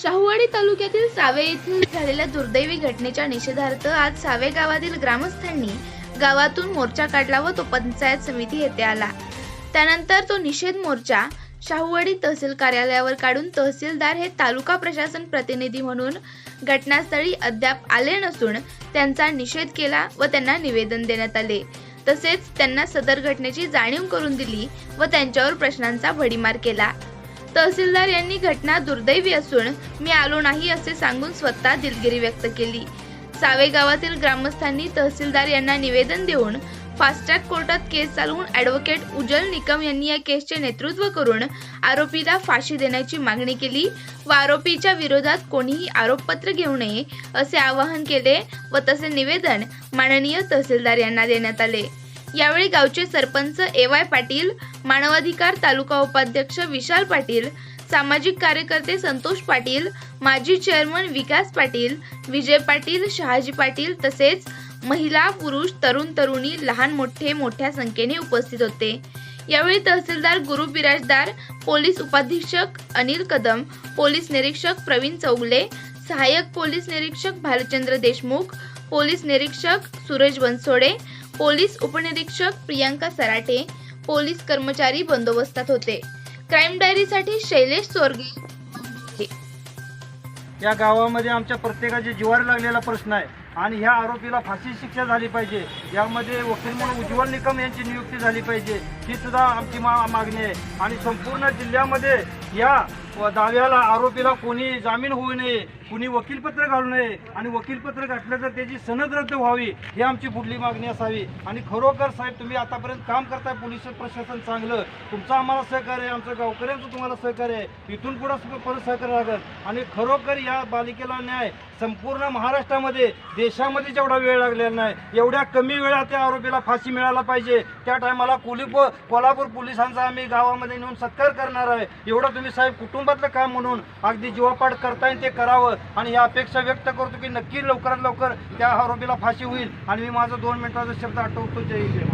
शाहूवाडी तालुक्यातील सावे येथील झालेल्या दुर्दैवी घटनेच्या निषेधार्थ आज सावे गावातील ग्रामस्थांनी गावातून मोर्चा काढला व तो पंचायत समिती येथे आला. त्यानंतर तो निषेध मोर्चा शाहूवाडी तहसील कार्यालयावर काढून तहसीलदार हे तालुका प्रशासन प्रतिनिधी म्हणून घटनास्थळी अद्याप आले नसून त्यांचा निषेध केला व त्यांना निवेदन देण्यात आले. तसेच त्यांना सदर घटनेची जाणीव करून दिली व त्यांच्यावर प्रश्नांचा भडीमार केला. तहसीलदार यांनी घटना दुर्दैवी असून मी आलो नाही असे सांगून स्वतः दिलगिरी व्यक्त केली. सावे गावातील ग्रामस्थांनी तहसीलदार यांना निवेदन देऊन फास्ट ट्रॅक कोर्टात केस चालवून ॲडव्होकेट उजल निकम यांनी या केसचे नेतृत्व करून आरोपीला फाशी देण्याची मागणी केली व आरोपीच्या विरोधात कोणीही आरोपपत्र घेऊ नये असे आवाहन केले व तसे निवेदन माननीय तहसीलदार यांना देण्यात आले. यावेळी गावचे सरपंच ए वाय पाटील मानवाधिकार तालुका उपाध्यक्ष विशाल पाटील सामाजिक कार्यकर्ते संतोष पाटील माजी चेअरमन विकास पाटील विजय पाटील शहाजी पाटील तसेच महिला पुरुष तरुण तरुणी लहान मोठे मोठ्या संख्येने उपस्थित होते. यावेळी तहसीलदार गुरु बिराजदार पोलीस उपाधीक्षक अनिल कदम पोलीस निरीक्षक प्रवीण चौगले सहाय्यक पोलीस निरीक्षक भालचंद्र देशमुख पोलीस निरीक्षक सुरेश बनसोडे पोलीस उपनिरीक्षक प्रियांका सराटे पोलीस कर्मचारी बंदोबस्तात होते. क्राईम डायरीसाठी शैलेश चोरगे या गावामध्ये आमच्या प्रत्येकाचे जीवावर लागलेला प्रश्न आहे आणि ह्या आरोपीला फाशी शिक्षा झाली पाहिजे. यामध्ये वकील म्हणून उज्ज्वल निकम यांची नियुक्ती झाली पाहिजे. ही सुद्धा आमची मा मागणी आहे. आणि संपूर्ण जिल्ह्यामध्ये या दाव्याला आरोपीला कोणी जामीन होऊ नये कुणी वकीलपत्र घालू नये आणि वकीलपत्र घातलं तर त्याची सनद रद्द व्हावी ही आमची पुढली मागणी असावी. आणि खरोखर साहेब तुम्ही आतापर्यंत काम करताय पोलीस प्रशासन चांगलं. तुमचं आम्हाला सहकार्य आहे आमचं गावकऱ्यांचं तुम्हाला सहकार्य आहे. इथून पुढं परत सहकार्य लागत आणि खरोखर या बालिकेला न्याय संपूर्ण महाराष्ट्रामध्ये देशामध्ये जेवढा वेळ लागलेला नाही एवढ्या कमी वेळात त्या आरोपीला फाशी मिळायला पाहिजे. त्या टायमाला कोली कोल्हापूर पोलिसांचा आम्ही गावामध्ये नेऊन सत्कार करणार आहे. एवढं तुम्ही साहेब कुटुंबातलं काम म्हणून अगदी जीवापाड करताय ते करावं. आणि ही अपेक्षा व्यक्त करतो की नक्की लवकरात लवकर त्या आरोपीला फाशी होईल. आणि मी माझा दोन मिनिटाचा शब्द आठवतो. जय जय